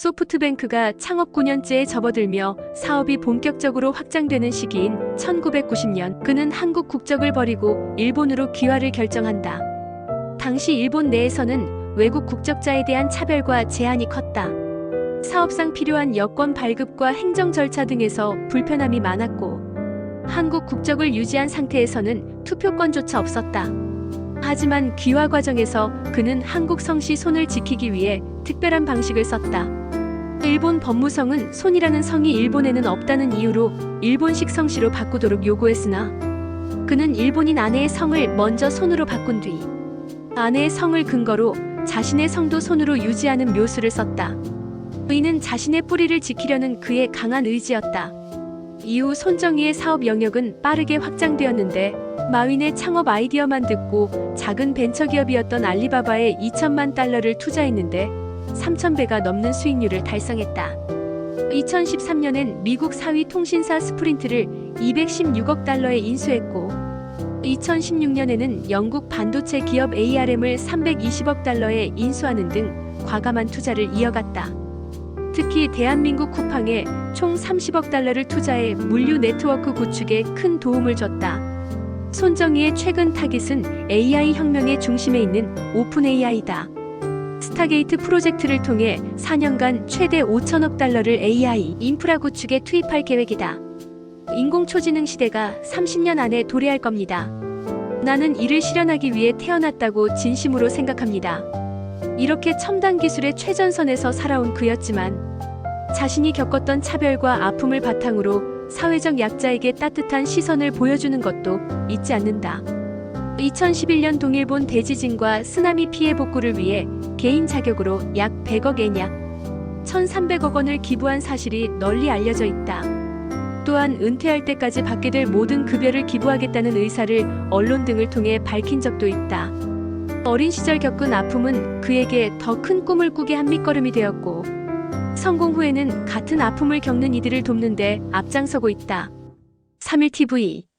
소프트뱅크가 창업 9년째에 접어들며 사업이 본격적으로 확장되는 시기인 1990년 그는 한국 국적을 버리고 일본으로 귀화를 결정한다. 당시 일본 내에서는 외국 국적자에 대한 차별과 제한이 컸다. 사업상 필요한 여권 발급과 행정 절차 등에서 불편함이 많았고 한국 국적을 유지한 상태에서는 투표권조차 없었다. 하지만 귀화 과정에서 그는 한국 성씨 손을 지키기 위해 특별한 방식을 썼다. 일본 법무성은 손이라는 성이 일본에는 없다는 이유로 일본식 성씨로 바꾸도록 요구했으나 그는 일본인 아내의 성을 먼저 손으로 바꾼 뒤 아내의 성을 근거로 자신의 성도 손으로 유지하는 묘수를 썼다. 이는 자신의 뿌리를 지키려는 그의 강한 의지였다. 이후 손정희의 사업 영역은 빠르게 확장되었는데 마윈의 창업 아이디어만 듣고 작은 벤처기업이었던 알리바바에 2천만 달러를 투자했는데 3,000배가 넘는 수익률을 달성했다. 2013년엔 미국 4위 통신사 스프린트를 216억 달러에 인수했고 2016년에는 영국 반도체 기업 ARM을 320억 달러에 인수하는 등 과감한 투자를 이어갔다. 특히 대한민국 쿠팡에 총 30억 달러를 투자해 물류 네트워크 구축에 큰 도움을 줬다. 손정희의 최근 타깃은 AI 혁명의 중심에 있는 오픈 AI다. 스타게이트 프로젝트를 통해 4년간 최대 5천억 달러를 AI 인프라 구축에 투입할 계획이다. 인공초지능 시대가 30년 안에 도래할 겁니다. 나는 이를 실현하기 위해 태어났다고 진심으로 생각합니다. 이렇게 첨단 기술의 최전선에서 살아온 그였지만 자신이 겪었던 차별과 아픔을 바탕으로 사회적 약자에게 따뜻한 시선을 보여주는 것도 잊지 않는다. 2011년 동일본 대지진과 쓰나미 피해 복구를 위해 개인 자격으로 약 100억 엔약 1,300억 원을 기부한 사실이 널리 알려져 있다. 또한 은퇴할 때까지 받게 될 모든 급여를 기부하겠다는 의사를 언론 등을 통해 밝힌 적도 있다. 어린 시절 겪은 아픔은 그에게 더 큰 꿈을 꾸게 한 밑거름이 되었고, 성공 후에는 같은 아픔을 겪는 이들을 돕는데 앞장서고 있다. 3일 TV